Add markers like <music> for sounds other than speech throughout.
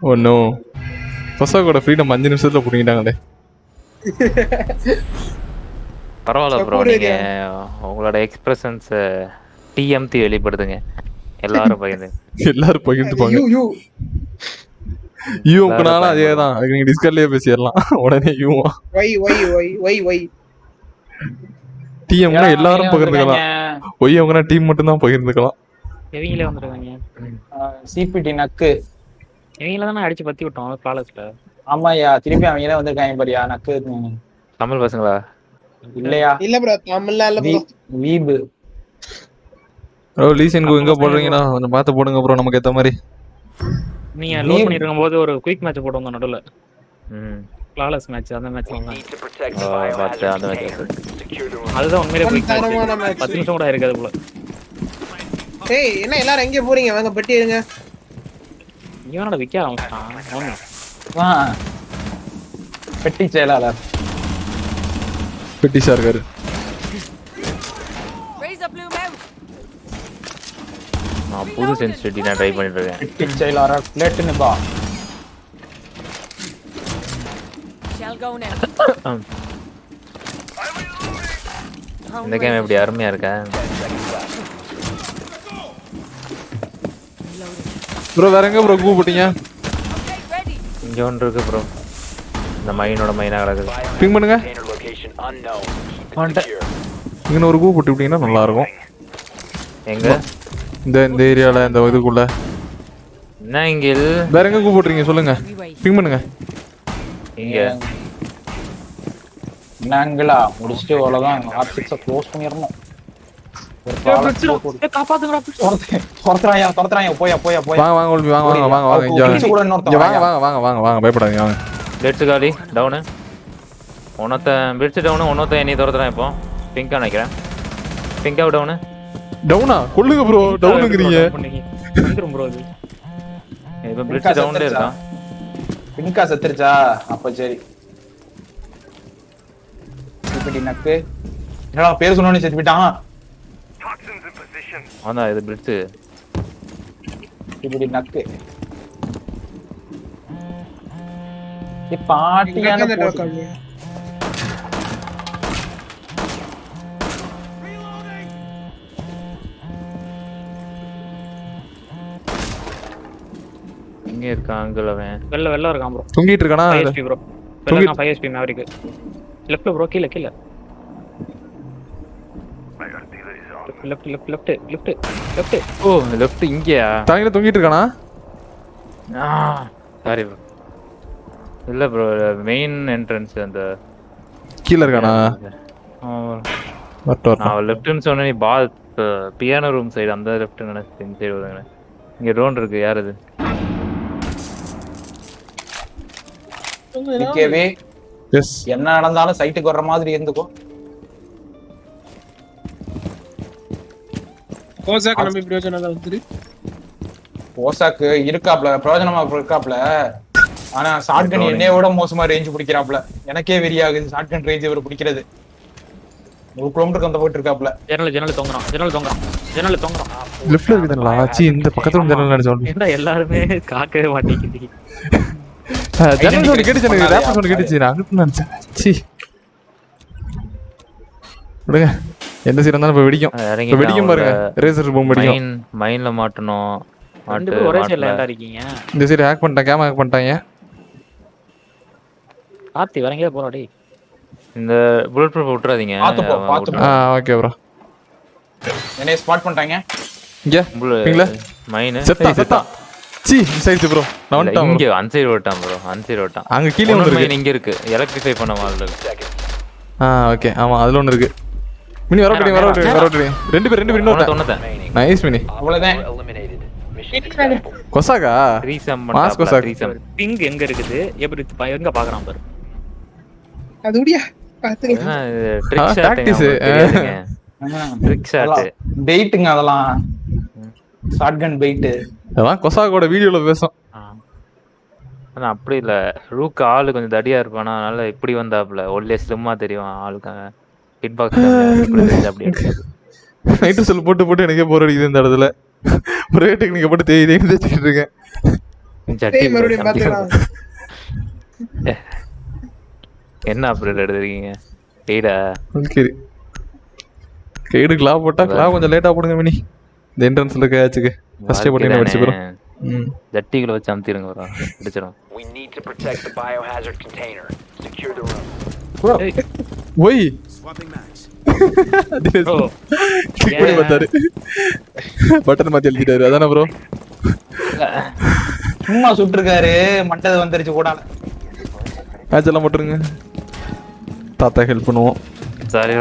ஒன்றும் கொசாக்கோட ஃப்ரீடம் அஞ்சு நிமிஷத்துல பிடிங்கிட்டாங்களே. பரவாயில்ல ப்ரோ நீங்க உங்களோட எக்ஸ்பிரஷன்ஸ் டிஎம்டி வெளிப்படுத்துங்க. எல்லாரும் பகிர்ந்து. <laughs> எல்லாரும் பகிர்ந்துப்பாங்க யூ யூ யூவுக்குனாலும் அதே தான் அதுக்கு நீங்க டிஸ்கர்ட்லயே பேசிடலாம். உடனே யூவா Y Y Y Y Y டிஎம்னா எல்லாரும் பகிர்ந்துக்கலாம். ஒய் அவங்கன்னா டீம் மட்டும் தான் பகிர்ந்துக்கலாம். சிபிடி நக்கு. இவங்கள தானே அடிச்சு பத்தி விட்டோம் ஃபிளாலஸ்ல ஆமாய்யா திருப்பி அவங்க தான் வந்திருக்காங்க பாரியா நக்கு. தமிழ் பசங்களா? இல்லையா? இல்ல ப்ரோ தமிழ்ல இல்ல ப்ரோ வீபு. ப்ரோ லீசனுக்கு எங்க போடுறீங்கன்னா கொஞ்சம் பார்த்து போடுங்க ப்ரோ நமக்கு ஏத்த மாதிரி. நீங்க லோட் பண்ணிட்டு இருக்கும்போது ஒரு குயிக் மேட்ச் வந்தோம் நடுவுல. ம். ஃபிளாலஸ் மேட்ச் அந்த மேட்ச் பார்த்து அந்த மாதிரி அதுதான் உண்மையிலே குயிக் மேட்ச் match. பத்து நிமிஷம் கூட இருக்காது போல. ஏய் என்ன எல்லாரும் எங்க போறீங்க? வாங்க பெட்டி இருங்க இவனோட விக்க ஆரம்பிச்சிட்டான் அவனு. ஆ. பெட்டி செயலாளர் இருக்காரு Razor bloom out. நான் புது சென்சிட்டிவிட்டி நான் ட்ரை பண்ணிட்டு இருக்கேன் பெட்டி செயலாளர் பிளேட்டுன்னு பா. <laughs> இந்த கேம் எப்படி அருமையா இருக்கா ப்ரோ வேற எங்க ப்ரோ கூ போட்டீங்க Okay, ready. இங்க ஒன்று இருக்கு ப்ரோ இந்த மைனோட மைனா கிடக்குது. பிங் பண்ணுங்க. இங்க ஒரு கூ போட்டு விட்டீங்கன்னா நல்லா இருக்கும் எங்க? இந்த இந்த ஏரியால இந்த இதுக்குள்ள. என்ன இங்க? வேற எங்க கூ போட்டுறீங்க சொல்லுங்க. பிங் பண்ணுங்க. இங்க. நாங்களா முடிச்சுட்டு அவ்வளவுதான் ஆர் சிக்ஸ க்ளோஸ் பண்ணிடணும். வாங்க வாங்க ஒலிம்பி வாங்க வாங்க வாங்க வாங்க. இங்க வாங்க வாங்க. வாங்க வாங்க வாங்க. பயப்படாதீங்க காலி டவுனு உன்னொத்தன் பிடிச்சு டவுனு உன்னொத்தன் என்னை துரத்துறான் இப்போ. பிங்கா நினைக்கிறேன். பிங்கா டவுனு டவுனா கொல்லுங்க ப்ரோ டவுனுங்கிறீங்க. வந்துரும் bro அது. இப்போ டவுன்ல இருக்கான். பின்கா செத்துருச்சா? அப்ப சரி. நக்கு என்னடா பேர் சொன்னோன்னு செத்து போயிட்டான். அதான் இது பிடிச்சு சிபிடி நக்கு பாட்டியான எங்க இருக்கான் அவன் வெள்ள வெள்ள இருக்கான் ப்ரோ தொங்கிட்டு இருக்கானா? ஃபைவ் எஸ்பி ப்ரோ தூங்கி- வெள்ள ஃபைவ் எஸ்பி மேவரிக்கு லெஃப்ட்ல ப்ரோ கீழே கீழே left left left left left ஓ லெஃப்ட் இங்கயா? தலையில தொங்கிட்டு இருக்கானா? சாரி ப்ரோ இல்ல ப்ரோ மெயின் என்ட்ரன்ஸ் அந்த கீழ இருக்கானா? நான் லெஃப்ட்னு சொன்னேன் நீ பால் பியானோ ரூம் சைடு அந்த லெஃப்ட் நினைச்சு இந்த சைடு வருங்க இங்க ட்ரோன் இருக்கு யார் அது? என்ன நடந்தாலும் சைட்டுக்கு வர்ற மாதிரி இருந்துக்கோ. கோசா கிளம்பி பிரயோஜனம் தான் வந்துரு ஓசாக்கு இருக்காப்ல பிரயோஜனமா இருக்காப்ல. ஆனா ஷாட்கன் என்னைய விட மோசமா ரேஞ்ச் பிடிக்கிறாப்ல. எனக்கே வெறியாகுது ஷாட்கன் ரேஞ்ச் இவர் பிடிக்கிறது. ஒரு கிலோமீட்டருக்கு அந்த போயிட்டு இருக்காப்ல. ஜன்னல் ஜன்னல் தொங்குறான் ஜன்னல் தொங்குறான் ஜன்னல் தொங்குறான். லெஃப்ட்ல இருக்குதுங்களா ஆச்சி இந்த பக்கத்துல ஜன்னல் நினைச்சோம் என்ன எல்லாருமே காக்கவே மாட்டேங்குது. ஜன்னல் சவுண்ட் கேட்டுச்சு எனக்கு ரேப்பர் சவுண்ட் கேட்டுச்சு நான் நினைச்சேன் சி. விடுங்க. எந்த சீர் இருந்தாலும் இப்ப வெடிக்கும். இப்ப வெடிக்கும் பாருங்க. ரேசர் பூம் வெடிக்கும். மைன் மைன்ல மாட்டணும். மாட்டு ஒரே சைடுல. ஏன்டா இருக்கீங்க. இந்த சைடு ஹேக் பண்ணிட்டாங்க கேம் ஹேக் பண்ணிட்டாங்க. கார்த்தி வரங்க போறாடி இந்த புல்லட் ப்ரூஃப் விட்டுறாதீங்க. பாத்து போ, பாத்து. ஆ ஓகே ப்ரோ என்னைய ஸ்பாட் பண்ணிட்டாங்க. இங்க நீங்களா மைன் செத்தா செத்தா. சி ஆயிடுச்சு ப்ரோ நான் வந்துட்டேன் இங்க அன்சைடு விட்டான் ப்ரோ அன்சைடு விட்டான். அங்க கீழே இன்னொரு இருக்கு. மைன் இங்க இருக்கு. எலக்ட்ரிஃபை பண்ண மாதிரி ஆ ஓகே ஆமா அதுல ஒன்று இருக்கு. மினி வர விட்டுறீங்க வர விட்டுறீங்க வர விட்டுறீங்க ரெண்டு பேர் ரெண்டு பேர் இன்னொரு நைஸ் மினி. அவ்வளவுதான். கொசாக்கா? த்ரீசம் Mask கொசாக்கு. த்ரீசம் பிங் எங்க இருக்குது? எப்படி எங்க பாக்குறான் பாரு. அது முடியா பாத்துக்கலாம் ஆ, ட்ரிக். ஷாட் ட்ரிக் ஷாட் பெயிட்டுங்க அதெல்லாம். ஷாட்கன் பெயிட்டு அதெல்லாம் கொசாக்கோட வீடியோல பேசும். ஆனா அப்படி இல்ல. ரூக்கு ஆளு கொஞ்சம் தடியா இருப்பானா? அதனால இப்படி வந்தாப்புல. ஒல்லே ஸ்லிம்மா தெரியும் ஆளுக்காங்க ஹிட் பாக்ஸ் அப்படி. நைட்டு செல் போட்டு போட்டு எனக்கே போர் அடிக்குது இந்த இடத்துல. ஒரே டெக்னிக்கை போட்டு தேய் தேய்னு தேய்ச்சிட்டு இருக்கேன். என்ன அப்டேட் எடுத்துருக்கீங்க? எய்டா ஓகே கைடு கிளா போட்டா கிளா கொஞ்சம் லேட்டா போடுங்க மினி. இந்த என்ட்ரன்ஸ்ல இருக்க ஆச்சுக்கு. ஃபர்ஸ்டே போட்டீங்கன்னா வச்சு போறோம் ம். ஜட்டிகளை வச்சு அமுத்திருங்க வரோம் பிடிச்சிடும் We need to protect the biohazard container. Secure the room. ஒய் Bro, <laughs> இப்படி பார்த்தாரு. பட்டன் மாத்தி எழுதிட்டாரு. அதானே ப்ரோ சும்மா சுட்டிருக்காரு. மண்டது வந்துருச்சு கூட மேட்ச் எல்லாம் போட்டுருங்க. தாத்தா ஹெல்ப் பண்ணுவோம். சாரி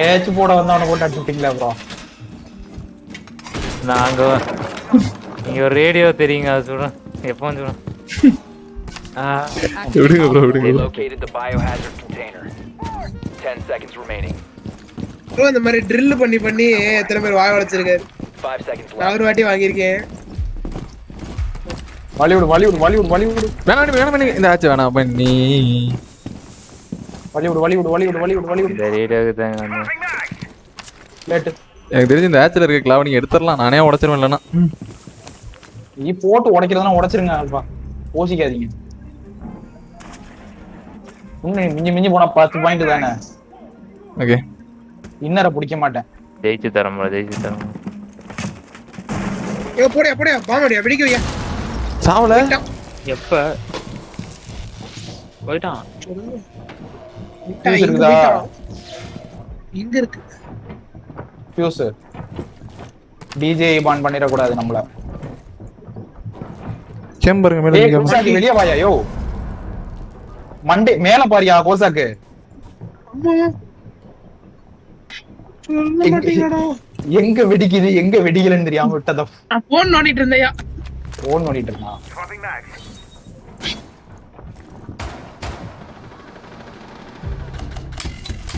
ஏச்சு போட வந்தவனை போட்டு அடிச்சுட்டீங்களா அப்புறம் நாங்க நீங்க ஒரு ரேடியோ தெரியுங்க அது சொல்றேன். எப்போ சொல்றேன். ஆ, விடுங்க ப்ரோ விடுங்க They bro. located the biohazard container. Ten seconds remaining. Bro இந்த மாதிரி ட்ரில் பண்ணி பண்ணி எத்தனை பேர் வாய உடைச்சிருக்காரு Five seconds நான் left. ஒரு வாட்டி வாங்கியிருக்கேன் பாலிவுட் பாலிவுட் பாலிவுட் பாலிவுட் வேணாம் வேணாம் வேணாம் இந்த ஆச்சு வேணாம் பண்ணி பாலிவுட் பாலிவுட் பாலிவுட் பாலிவுட் பாலிவுட் இந்த ரேடியோவுக்கு தான் வந்தேன் லேட்டு எனக்கு தெரிஞ்சு இந்த ஆச்சில் இருக்க கிளாவை நீங்க எடுத்துடலாம் நானே உடச்சிருவேன் இல்லைன்னா. நீ போட்டு உடைக்கிறதுனா உடைச்சிருங்க அல்பா யோசிக்காதீங்க இன்னும் மிஞ்சி மிஞ்சி போனா பத்து பாயிண்ட் தானே? ஓகே இன்னரை பிடிக்க மாட்டேன். ஜெயிச்சு தரோம் ஜெயிச்சு தரோம் ஏ போடியா போடியா பாமடியா வெடிக்க வையா. சாவல? எப்ப? போயிட்டான். இருக்குதா? இங்க இருக்கு. ஃபியூஸ் டிஜே பான் பண்ணிடக்கூடாது நம்மள. சேம்பருங்க மேல வெளியே வாயா யோ. மண்டே மேல பாரியா கோசாக்கு எங்க வெடிக்குது எங்க வெடிக்கலன்னு தெரியாம விட்டத. நான் போன் நோண்டிட்டு இருந்தையா? போன் பண்ணிட்டு இருந்தான்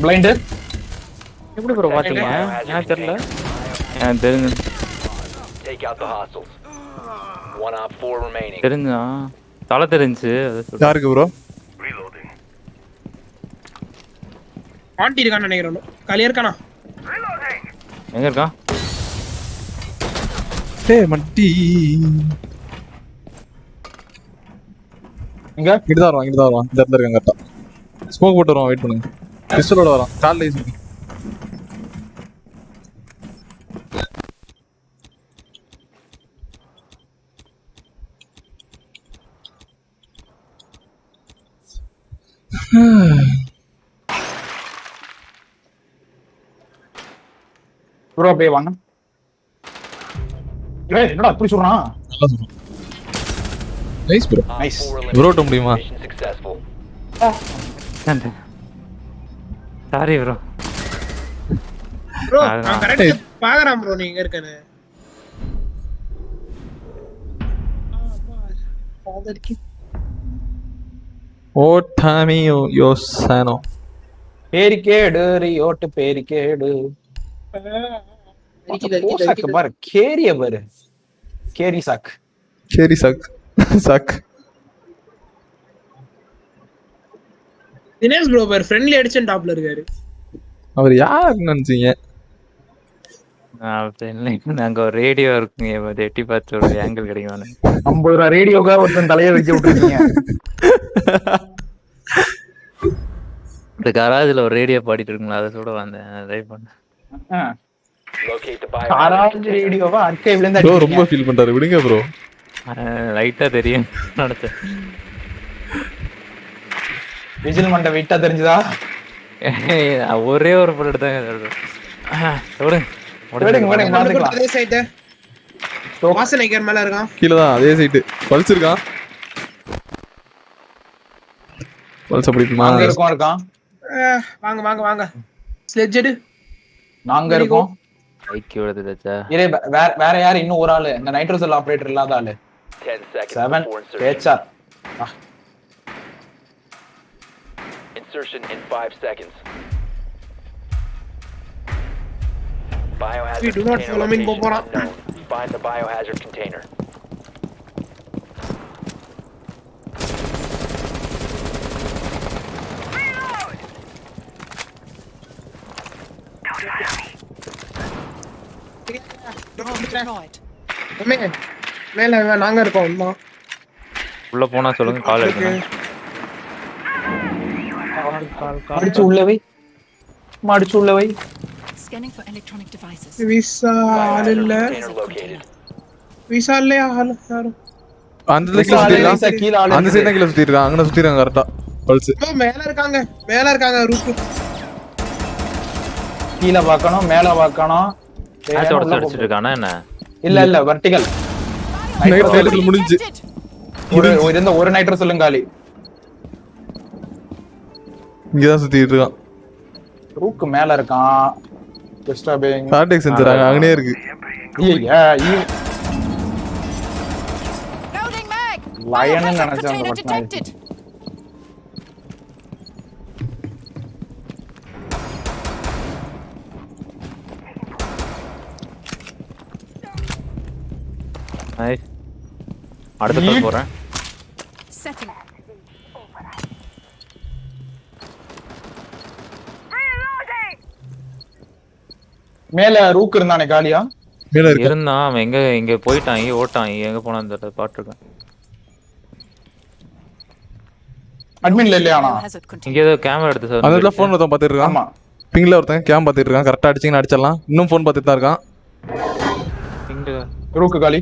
பிளைண்டு எப்படி ப்ரோ பாத்தீங்க? எனக்கு தெரியல? எனக்கு தெரிஞ்சு. Take out the hostiles. One op four remaining. தெரிஞ்சா? தலை தெரிஞ்சு. யாருக்கு ப்ரோ ஆண்டி இருக்கான்னு நினைக்கிறேன் காலியா இருக்கானா? எங்க இருக்கான் ஏய் மட்டி இங்க இங்கிட்டு தான் வருவான் இங்கிட்டு தான் வருவான். இந்த இடத்துல இருக்காங்க கரெக்டா. ஸ்மோக் போட்டு வருவான் வெயிட் பண்ணுங்க. பிஸ்டலோட வரான். காலில் யூஸ் பண்ணி. ப்ரோ அப்படியே வாங்க. ஏய் என்னடா அப்படி சொல்றான்? நைஸ் ப்ரோ four Bro, ஓட்ட முடியுமா? Sorry bro bro. நான் கரெக்டா பாக்குறேன் ப்ரோ நீங்க இருக்கன்னு ஓ டாமி யோசானோ பேரிக்கேடு ரியோட்டு பேரிக்கேடு கோசாக்கு பாரு. கேரிய பாரு. கேரி சாக் சரி சக். சக். தினேஷ் ப்ரோ பேர் ஃப்ரெண்ட்லி அடிச்சன் டாப்ல இருக்காரு. அவர் யாருன்னு நினைச்சீங்க? நாங்க ஒரு ரேடியோ இருக்குங்க எட்டி பார்த்து ஒரு ஆங்கிள் கிடைக்கும் ஐம்பது ரூபா ரேடியோக்காக ஒருத்தன் தலையை வச்சு விட்டுருக்கீங்க. இந்த கராஜில் ஒரு ரேடியோ பாடிட்டு இருக்குங்களா அதை கூட வந்தேன் ட்ரை பண்ணேன். இருந்து ப்ரோ ரொம்ப. ஃபீல் பண்றாரு. விடுங்க ப்ரோ. லைட்டா தெரியும். நினைச்சேன் விஜில் மண்டை விட்டா தெரிஞ்சுதா? ஒரே ஒரு படம் தான் விடுங்க. அதே சைட்டு வாசனைக்கர் மேல இருக்கான் கீழே தான் அதே பல்சிருக்கான் பல்ஸ் நாங்க இருக்கோம்? இருக்கான் வாங்க வாங்க வாங்க. ஸ்லெட்ஜ் எடு. நாங்க இருக்கோம் ஐக்கிய வேற வேற யாரு இன்னும் ஒரு ஆளு இந்த நைட்ரோசெல் ஆபரேட்டர் இல்லாத ஆளு செவன். பேச்சா Insertion in five seconds. Biohazard We do not container. Find the biohazard container. அம்மே, மேல வா, நாங்க இருக்கோம் அம்மா. உள்ள போனா சொல்லுங்க கால் எடுக்கணும் அடிச்சு உள்ள வை. அடிச்சு உள்ள வை. Scanning for electronic devices. விசா ஆள் இல்ல. விசா இல்லையா? ஆள் யாரும் அந்த சைடு கீழ சுத்திருக்கான் விசா கீழ ஆளு அந்த சைடு தான் கீழ சுத்திருக்கான் அங்க சுத்திருக்காங்க கரெக்டா பல்ஸ் மேல இருக்காங்க. மேல இருக்காங்க ரூப்பு கீழ பார்க்கணும் மேல பார்க்கணும். அடிச்சிட்டு இருக்கானா என்ன? இல்ல இல்ல வெர்டிகல் முடிஞ்சு ஒரு ஒரு இருந்த ஒரு நைட்ரஸ் சொல்லுங்க காலி. இங்க தான் சுத்திட்டு இருக்கான். ரூக்கு மேல இருக்கான். டிஸ்டர்பிங் கார்டெக்ஸ் செஞ்சுறாங்க. அங்கனே இருக்கு. Biohazard நினைச்சேன் அந்த. Nice. அடுத்த கால் போறேன் Setting. மேல ரூக் இருந்தானே காலியா மேல இருந்தான் அவன் எங்க எங்க போயிட்டான் எங்க ஓட்டான் எங்க போனான்னு தெரியல பாத்துருக்கேன் அட்மின்ல இல்லையானா. இங்க ஏதோ கேமரா எடுத்து அந்த சார் போன் ஒருத்தன் பாத்துட்டு இருக்கான் ஆமா பிங்ல ஒருத்தன் கேம் பாத்துட்டு இருக்கான் கரெக்டா அடிச்சீங்கன்னு அடிச்சிடலாம் இன்னும் போன் பாத்துட்டு தான் இருக்கான் ரூக்கு காலி.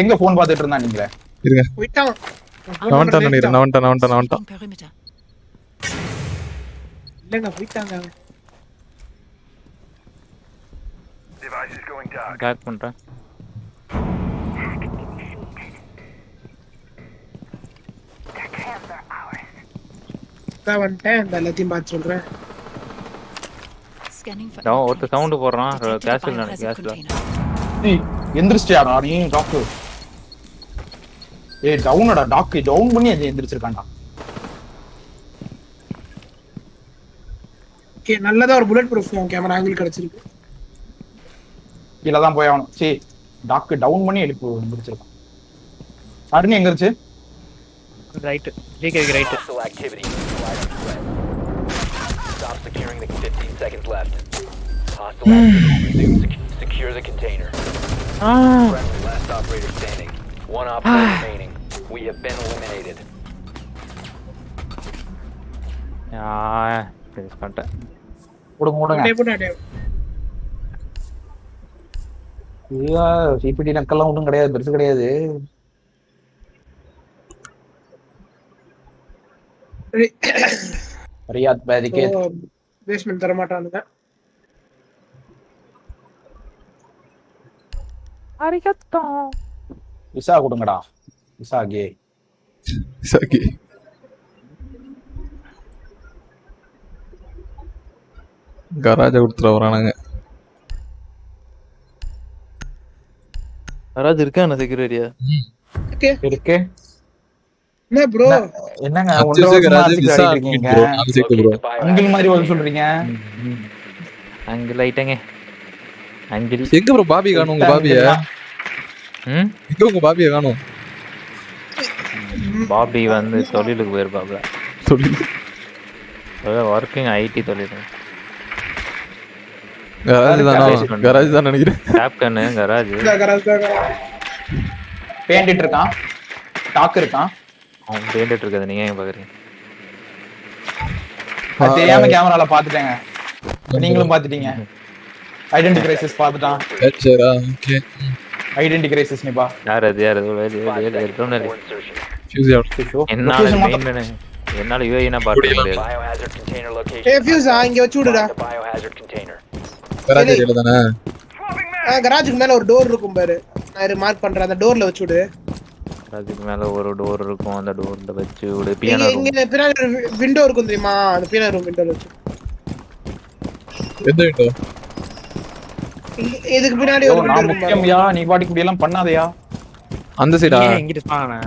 எங்க போன் பாத்துட்டு இருந்தா நீங்களே? இருங்க. வந்துட்டான் நினைக்கிறேன் வந்துட்டான் Sweeping perimeter. இல்லங்க போயிட்டாங்க. ஹேக் பண்றேன் வந்துட்டேன் இந்த எல்லாத்தையும் பார்த்து சொல்றேன். Scanning for அவன் ஒருத்த electronics. சவுண்ட் போடுறான். கேஸ்ல கேஸ்ல. ஏய் எந்திரிச்சிட்டியாடா நீ? டாக்டர் ஏய் டவுனடா டாக் டவுன் பண்ணி அது எந்திரிச்சிருக்கான்டா. ஓகே நல்லதா ஒரு புல்லட் ப்ரூஃப் கேமரா ஆங்கிள் கிடைச்சிருக்கு. கீழே தான் போய் ஆகணும். சரி டாக் டவுன் பண்ணி எழுப்பி எந்திரிச்சிருக்கான். அருண் எங்க இருந்துச்சு right ஜிகேக்கு right securing the 15 seconds left. Hostile activity. Resume sec- secure the container. Friendly last operator standing. One operator remaining. We have been eliminated. பண்ணிட்டேன் கொடுங்க கொடுங்க அப்படியே போட்டு அப்படியே ஐயா சிபிடி நக்கெல்லாம் ஒன்றும் கிடையாது பெருசு கிடையாது ரியாத் பேதிக்கு பேஸ்மெண்ட் தர மாட்டானுங்க விசா கொடுங்கடா. விசா கே. சரி கராஜ கொடுத்துட வரானுங்க. யாராவது இருக்கான செக்யூரிட்டியா ஓகே இருக்கு. என்ன ப்ரோ என்னங்க அங்கிள் மாதிரி வந்து சொல்றீங்க. அங்கிள் எங்க ப்ரோ பாபி காணும் உங்க பாபிய? ம்? எங்க உங்க பாபிய காணும்? பாபி வந்து தொழிலுக்கு போயிருப்பாப்ல. சொல்லி ஒர்க்கிங் ஐடி தொழில். கராஜ் தானா. கராஜ் தான் நினைக்கிறேன். கேப்கன்னு கராஜ். பேண்டிட்டு இருக்கான். டாக் இருக்கான். அவன் பேண்டுட்டு இருக்கிறது நீங்க எங்க பாக்குறீங்க? தெரியாம கேமரால பாத்துட்டேங்க நீங்களும் பாத்துட்டீங்க ஐடென்டி கிரைசிஸ் பாத்துட்டான் சரி ஓகே ஐடென்டி கிரைசிஸ் நிப்பா யார் அது யார் அது? வேலு வேலு. ஃபியூஸ் அவுட் என்னால மெயின் என்னால யூஏனா பார்க்க முடியாது. ஏய் ஃபியூஸ் இங்க வச்சு விடுடா. Biohazard container. கராஜ் தானே? கராஜுக்கு மேல ஒரு டோர் இருக்கும் பாரு. நான் மார்க் பண்றேன். அந்த டோர்ல வச்சு விடு. அதுக்கு மேல ஒரு டோர் இருக்கும். அந்த டோர்ல வச்சு இங்க பியானோ இங்க பின்னாடி விண்டோ இருக்கும் தெரியுமா? அந்த பின்னாடி ரூம் விண்டோல வச்சு. எந்த விண்டோ இதுக்கு பின்னாடி ஒரு விண்டோ இருக்கும்? முக்கியம்யா? நீ பாட்டுக்கு இப்படி எல்லாம் பண்ணாதயா? அந்த சைடா இங்கிட்டு ஸ்பான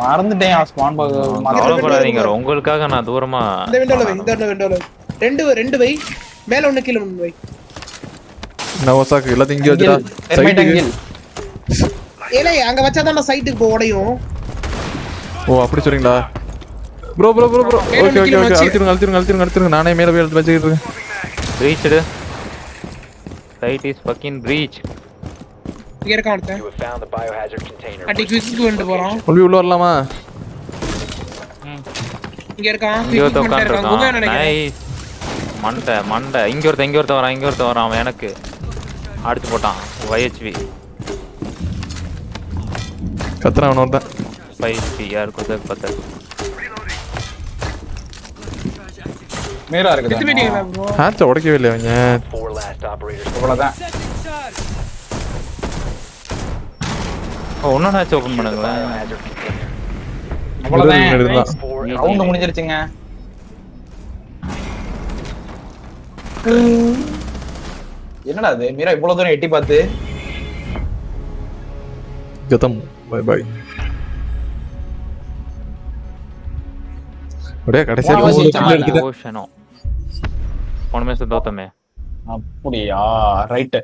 மறந்துட்டேன் ஸ்பான் கவலைப்படாதீங்க. உங்களுக்காக நான் தூரமா இந்த விண்டோல வை இந்த விண்டோல ரெண்டு ரெண்டு வை. மேல ஒண்ணு கீழ ஒண்ணு வை. நான் ஒசாக்கு எல்லாத்தையும் இங்கே வச்சுடா ஏலே அங்க வச்சாதான் சைட்டுக்கு போ உடையும். ஓ அப்படி சொல்றீங்களா? Bro bro bro bro okay okay okay வச்சு. அழுத்திருங்க அழுத்திருங்க அழுத்திருங்க அழுத்திருங்க நானே மேல போய் எடுத்து வச்சுக்கிட்டு இருக்கேன். Breached site is fucking breach இங்க இருக்கான் ஒருத்தன் You have found the biohazard container. அடி குவிக்கு வந்துட்டு போறான். உள்வி உள்ள வரலாமா? இங்க இருக்கான் இங்க ஒருத்த quick பண்ணிட்டே இருக்கான். குகை உட்காந்துருக்கான் நினைக்கிறேன். நைஸ் மண்டை மண்டை. இங்க ஒருத்த இங்க ஒருத்த வரான் இங்க ஒருத்த வரான். அவன் எனக்கு அடிச்சு போட்டான். YHV கத்துறான் அவன் ஒருத்தன். ஃபைவ் ஹெச்பி யாருக்கு ஒருத்தருக்கு பத்து மீரா இருக்குது ஹேட்சை உடைக்கவே இல்லை அவங்க. இவ்வளவுதான். ஓ இன்னொன்று ஆச்சு ஓப்பன் container. அவ்வளவுதான் ரவுண்ட் முடிஞ்சிருச்சுங்க. என்னடா அது மீரா இவ்வளவு தூரம் எட்டி பார்த்து. கதம் பை பை அப்படியே கடைசியா ஓஷனோ போன மேட்ச் தோத்தமே அப்படியா? ரைட்டு